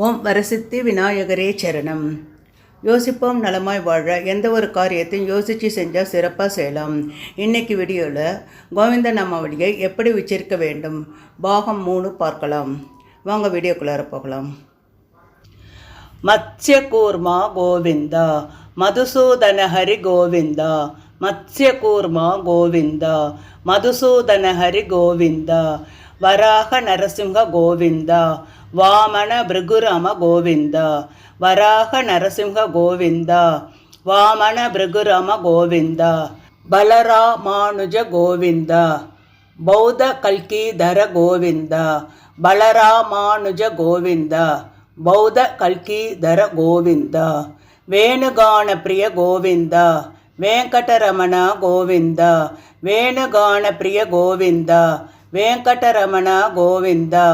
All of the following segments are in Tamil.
ஓம் வரசித்தி விநாயகரே சரணம். யோசிப்போம் நலமாய் வாழ எந்த ஒரு காரியத்தையும் யோசித்து செஞ்சால் சிறப்பாக செய்யலாம். இன்னைக்கு வீடியோவில் கோவிந்த நாமாவளியை எப்படி உச்சரிக்க வேண்டும்? பாகம் மூணு பார்க்கலாம். வாங்க வீடியோக்குள்ளார போகலாம். மத்ஸ்யகூர்மா கோவிந்தா மதுசூதன ஹரி கோவிந்தா மத்ஸ்யகூர்மா கோவிந்தா மதுசூதன ஹரி கோவிந்தா வராக நரசிம்ஹ கோவிந்தா வாமன பிருகுரம கோவிந்தா வராக நரசிம்ஹ கோவிந்தா வாமன பிருகுரம கோவிந்தா பலராமானுஜ கோவிந்தா பௌத்த கல்கீதர கோவிந்தா பலராமானுஜ கோவிந்தா பௌத்த கல்கீதர கோவிந்தா வேணுகான பிரிய கோவிந்தா வெங்கடரமண கோவிந்தா வேணுகான பிரிய கோவிந்தா வெங்கடரமண கோவிந்தா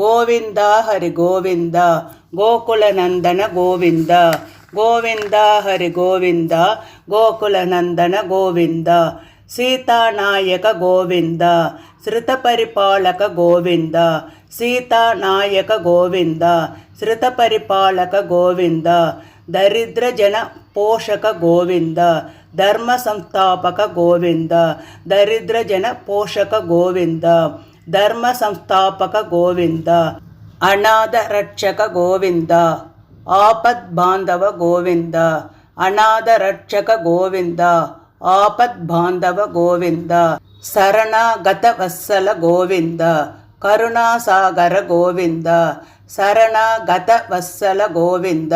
గోవింద హరి గోవింద. గోకుల నందన గోవింద. గోవింద హరి గోవింద. గోకుల నందన గోవింద. సీతానాయక గోవింద. శ్రుత పరిపాలక గోవింద. సీతానాయక గోవింద. శ్రుత పరిపాలక గోవింద. దరిద్ర జన పోషక గోవింద. ధర్మ సంస్థాపక గోవింద. దరిద్ర జన పోషక గోవింద. ధర్మ సంస్థాపక గోవింద అనాథ రక్షక గోవింద ఆపద్బాంధవ గోవింద అనాథ రక్షక గోవింద ఆపద్బాంధవ గోవింద శరణాగత వత్సల గోవింద కరుణాసాగర గోవింద శరణాగత వత్సల గోవింద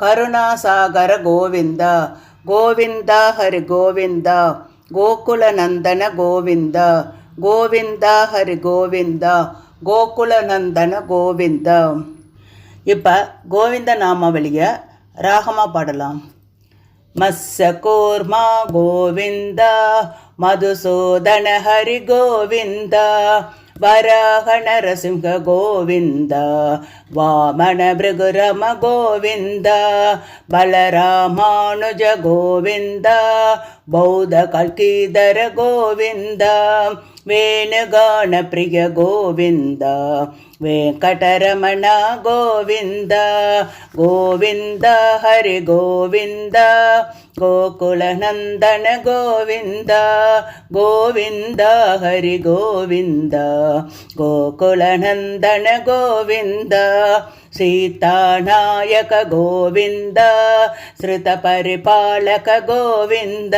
కరుణాసాగర గోవింద గోవింద హరి గోవింద గోకులనందన గోవింద ಹರಿ ಗೋವಿಂದ ಗೋಕುಲನಂದನ ಗೋವಿಂದ கோவிந்த ஹரி கோவிந்தா கோகுலநந்தன கோவிந்தா இப்போ கோவிந்த நாமாவளியை ராகமாக பாடலாம் மத்ஸ கூர்மா கோவிந்தா மதுசூதன ஹரி கோவிந்தா ವರಾಹ ನರಸಿಂಹ ಗೋವಿಂದ ವಾಮನ ಭೃಗುರಮ ಗೋವಿಂದ ಬಲರಾಮಾನುಜ ಗೋವಿಂದ ಬೌದ್ಧ ಕಲ್ಕೀಧರ ಗೋವಿಂದ വേണുഗാണ പ്രിയ ഗോവിന്ദ വെങ്കടരമണ ഗോവിന്ദ ഗോവിന്ദ ഹരി ഗോവിന്ദ ഗോകുലനന്ദന ഗോവിന്ദ ഗോവിന്ദ ഹരി ഗോവിന്ദ ഗോകുലനന്ദന ഗോവിന്ദ സീതാനായക ഗോവിന്ദ ശ്രുതപരിപാലക ഗോവിന്ദ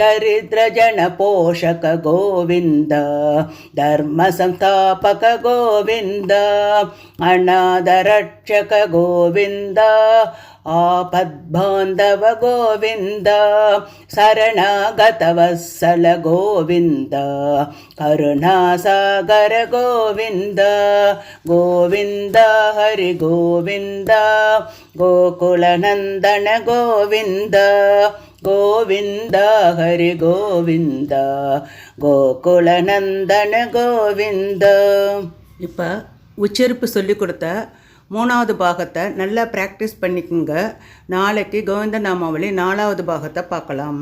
ദരിദ്രജന പോഷക ഗോവിന്ദ ಗೋವಿಂದ ಧರ್ಮ ಸಂಸ್ಥಾಪಕ ಗೋವಿಂದ ಅನಾಥ ರಕ್ಷಕ ಗೋವಿಂದ आपद्बान्धव गोविन्द शरणागतवत्सल गोविन्द करुणासागर गोविन्द गोविन्द हरि गोविन्द गोकुलनन्दन गोविन्द கோவிந்த ஹரி கோவிந்த கோகுலநந்தன கோவிந்த இப்போ உச்சரிப்பு சொல்லி கொடுத்த மூணாவது பாகத்தை நல்லா ப்ராக்டிஸ் பண்ணிக்கோங்க. நாளைக்கு கோவிந்த நாமாவளி நாலாவது பாகத்தை பார்க்கலாம்.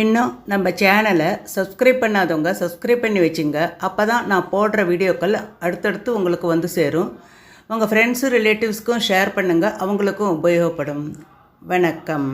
இன்னும் நம்ம சேனலை சப்ஸ்கிரைப் பண்ணாதவங்க சப்ஸ்கிரைப் பண்ணி வச்சுங்க. அப்போ தான் நான் போடுற வீடியோக்கள் அடுத்தடுத்து உங்களுக்கு வந்து சேரும். உங்கள் ஃப்ரெண்ட்ஸு ரிலேட்டிவ்ஸ்க்கும் ஷேர் பண்ணுங்கள் அவங்களுக்கும் உபயோகப்படும். வணக்கம்.